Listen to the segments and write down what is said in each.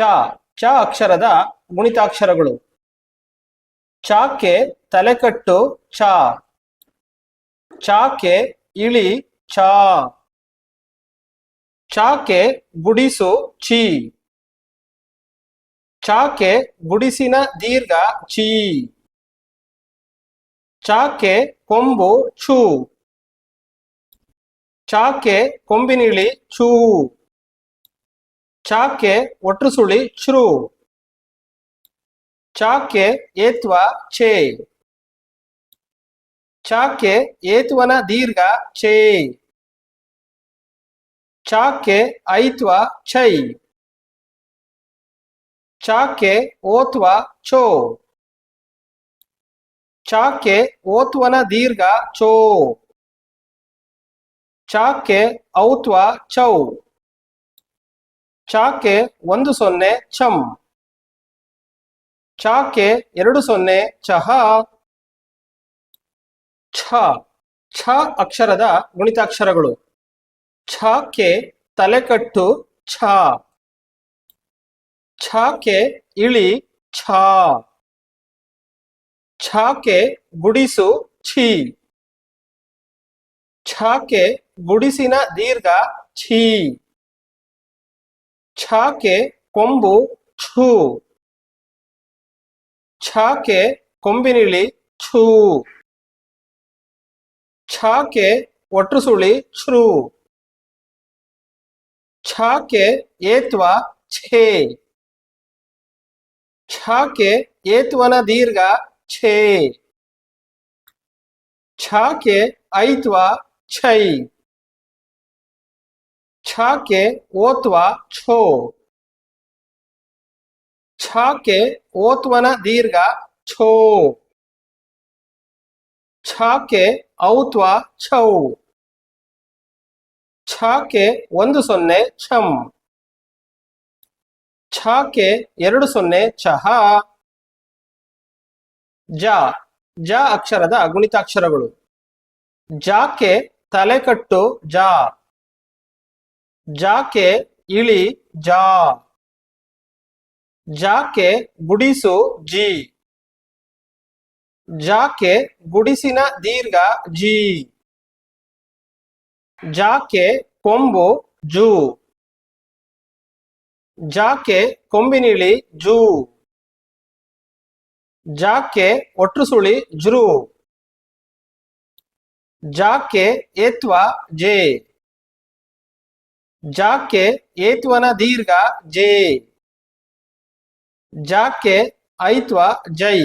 ಚ ಅಕ್ಷರದ ಗುಣಿತಾಕ್ಷರಗಳು. ಚಾಕೆ ತಲೆಕಟ್ಟು ಚ. ಚಾಕೆ ಇಳಿ ಚ. ಚಾಕೆ ಗುಡಿಸು ಚಿ. ಚಾಕೆ ಗುಡಿಸಿನ ದೀರ್ಘ ಚಿ. ಚಾಕೆ ಕೊಂಬು ಚೂ ಚಾಕೆ ಕೊಂಬಿನಿಳಿ ಚೂ ಚಾಕೆ ಒಟ್ರುಸುಳಿ ಶ್ರೂ ಚಾಕೆ ಏತ್ವ ಛೇ. ಚಾಕೆ ಏತ್ವನ ದೀರ್ಘ ಛೇ. ಚಾಕೆ ಐತ್ವ ಛೈ. ಚಾಕೆ ಓತ್ವ ಚೋ ಚಾಕೆ ಓತ್ವನ ದೀರ್ಘ ಚೋ ಚಾಕೆ ಔತ್ವ ಚೌ ಚಾಕೆ ಒಂದು ಸೊನ್ನೆ ಚಮ್ ಚಾಕೆ ಎರಡು ಸೊನ್ನೆ ಚಹ ಛ. ಛ ಅಕ್ಷರದ ಗುಣಿತಾಕ್ಷರಗಳು. ಛಾಕೆ ತಲೆಕಟ್ಟು ಛ. ಛಾಕೆ ಇಳಿ ಛ. ಛಾಕೆ ಗುಡಿಸು ಛಿ. ಛಾಕೆ ಗುಡಿಸಿನ ದೀರ್ಘ ಛೀ. ಛಾಕೆ ಕೊಂಬು ಛೂ ಛಾಕೆ ಕೊಂಬಿನಿಳಿ ಛೂ ಛಾಕೆ ಒಟ್ರುಸುಳಿ ಛ್ರು ಛಾಕೆ ಏತ್ವ ಛೇ ಛಾಕೆ ಏತ್ವನ ದೀರ್ಘ ಛೇ ಛಾಕೆ ಐತ್ವ ಛೈ ಛಾಕೆ ಓತ್ವ ಛೋ. ಛಾಕೆ ಓತ್ವನ ದೀರ್ಘ ಛೋ. ಛಾಕೆ ಔತ್ವ ಛೌ. ಛಾಕೆ ಒಂದು ಸೊನ್ನೆ ಛಂ. ಛಾಕೆ ಎರಡು ಸೊನ್ನೆ ಚಹ. ಜ. ಜ ಅಕ್ಷರದ ಗುಣಿತಾಕ್ಷರಗಳು. ಜಾಕೆ ತಲೆಕಟ್ಟು ಜಾ. ಜಾಕೆ ಇಳಿ ಜಾ. ಜಾಕೆ ಗುಡಿಸು ಜಿ. ಜಾಕೆ ಗುಡಿಸಿನ ದೀರ್ಘ ಜಿ. ಜಾಕೆ ಕೊಂಬು ಜೂ. ಜಾಕೆ ಕೊಂಬಿನಿಳಿ ಜೂ. ಜಾಕೆ ಒಟ್ರುಸುಳಿ ಜೃ ಜಾಕೆ ಎತ್ವ ಜೇ. ಜಾಕೆ ಏತ್ವನ ದೀರ್ಘ ಜೇ ಜಾಕೆ ಐತ್ವ ಜೈ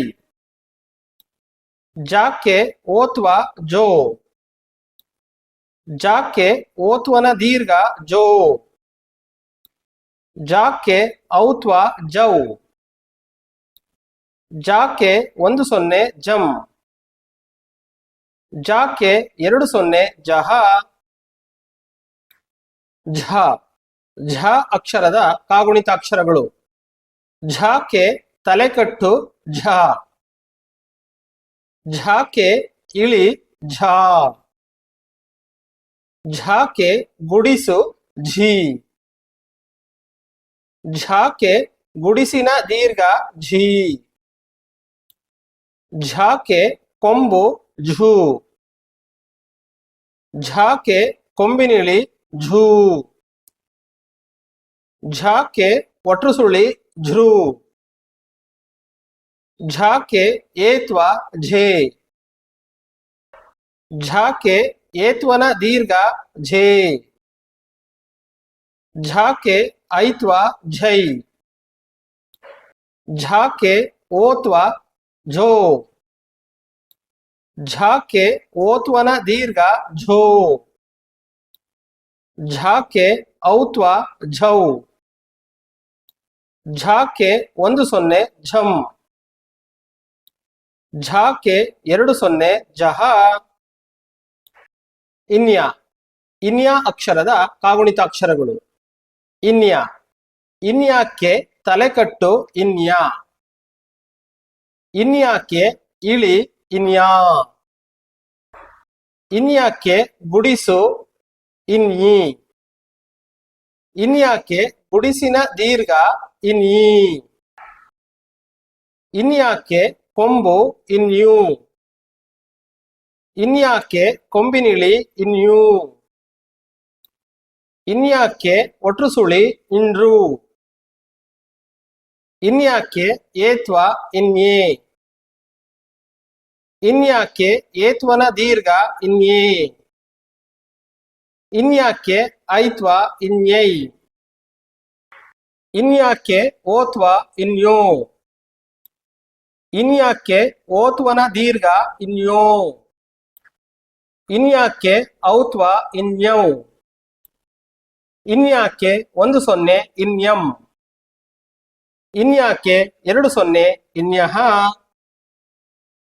ಜಾಕೆ ಓತ್ವ ಜೋ ಜಾಕೆ ಓತ್ವನ ದೀರ್ಘ ಜೋ ಜಾಕೆ ಔತ್ವ ಜೌ ಜಾಕೆ ಒಂದು ಸೊನ್ನೆ ಜಂ ಜಾಕೆ ಎರಡು ಸೊನ್ನೆ ಜಹ ಝ. ಝ ಅಕ್ಷರದ ಕಾಗುಣಿತಾಕ್ಷರಗಳು. ಝಾಕೆ ತಲೆಕಟ್ಟು ಝ. ಝಾಕೆ ಇಳಿ ಝಾ. ಝಾಕೆ ಗುಡಿಸು ಝಿ. ಝಾಕೆ ಗುಡಿಸಿನ ದೀರ್ಘ ಝೀ. ಝಾಕೆ ಕೊಂಬು ಝೂ. ಝಾಕೆ ಕೊಂಬಿನಿಳಿ ಝೂ ಝಾಕೆ ಒಟ್ರುಸುಳಿ ಝೃ ಝಾಕೆ ಏತ್ವ ಝೇ ಝಾಕೆ ಏತ್ವನ ದೀರ್ಘ ಝೇ ಝಾಕೆ ಐತ್ವ ಝೈ ಝಾಕೆ ಓತ್ವ ಝೋ ಝಾಕೆ ಓತ್ವನ ದೀರ್ಘ ಝೋ ಝಾಕೆ ಔತ್ವ ಝೌ. ಝಾಕೆ ಒಂದು ಸೊನ್ನೆ ಝಂ ಝಾಕೆ ಎರಡು ಸೊನ್ನೆ ಜಹ. ಇನ್ಯ. ಇನ್ಯ ಅಕ್ಷರದ ಕಾಗುಣಿತ ಅಕ್ಷರಗಳು. ಇನ್ಯ. ಇನ್ಯಾಕ್ಕೆ ತಲೆಕಟ್ಟು ಇನ್ಯ. ಇನ್ಯಾಕೆ ಇಳಿ ಇನ್ಯಾ. ಇನ್ಯಾಕ್ಕೆ ಗುಡಿಸು ಇನ್ಯಿ ಇನ್ಯಾಕೆ ಗುಡಿಸಿನ ದೀರ್ಘ ಇನ್ಯಿ ಇನ್ಯಾಕೆ ಕೊಂಬು ಇನ್ಯು ಇನ್ಯಾಕೆ ಕೊಂಬಿನಿಳಿ ಇನ್ಯು ಇನ್ಯಾಕೆ ಒಟ್ರು ಸುಳಿ ಇಂಡ್ರು ಇನ್ಯಾಕೆ ಏತ್ವ ಇನ್ಯೇ ಇನ್ಯಾಕೆ ಏತ್ವನ ದೀರ್ಘ ಇನ್ಯೇ ಇನ್ಯಾಕೆ ಐತ್ವಾ ಇನ್ಯೈ? ಇನ್ಯಾಕೆ ಓತ್ವಾ ಇನ್ಯೋ? ಇನ್ಯಾಕೆ ಓತ್ವನ ದೀರ್ಘ ಇನ್ಯೋ? ಇನ್ಯಾಕೆ ಔತ್ವಾ ಇನ್ಯೌ? ಇನ್ಯಾಕೆ ಒಂದು ಸೊನ್ನೆ ಇನ್ಯಂ? ಇನ್ಯಾಕೆ ಎರಡು ಸೊನ್ನೆ ಇನ್ಯಹ?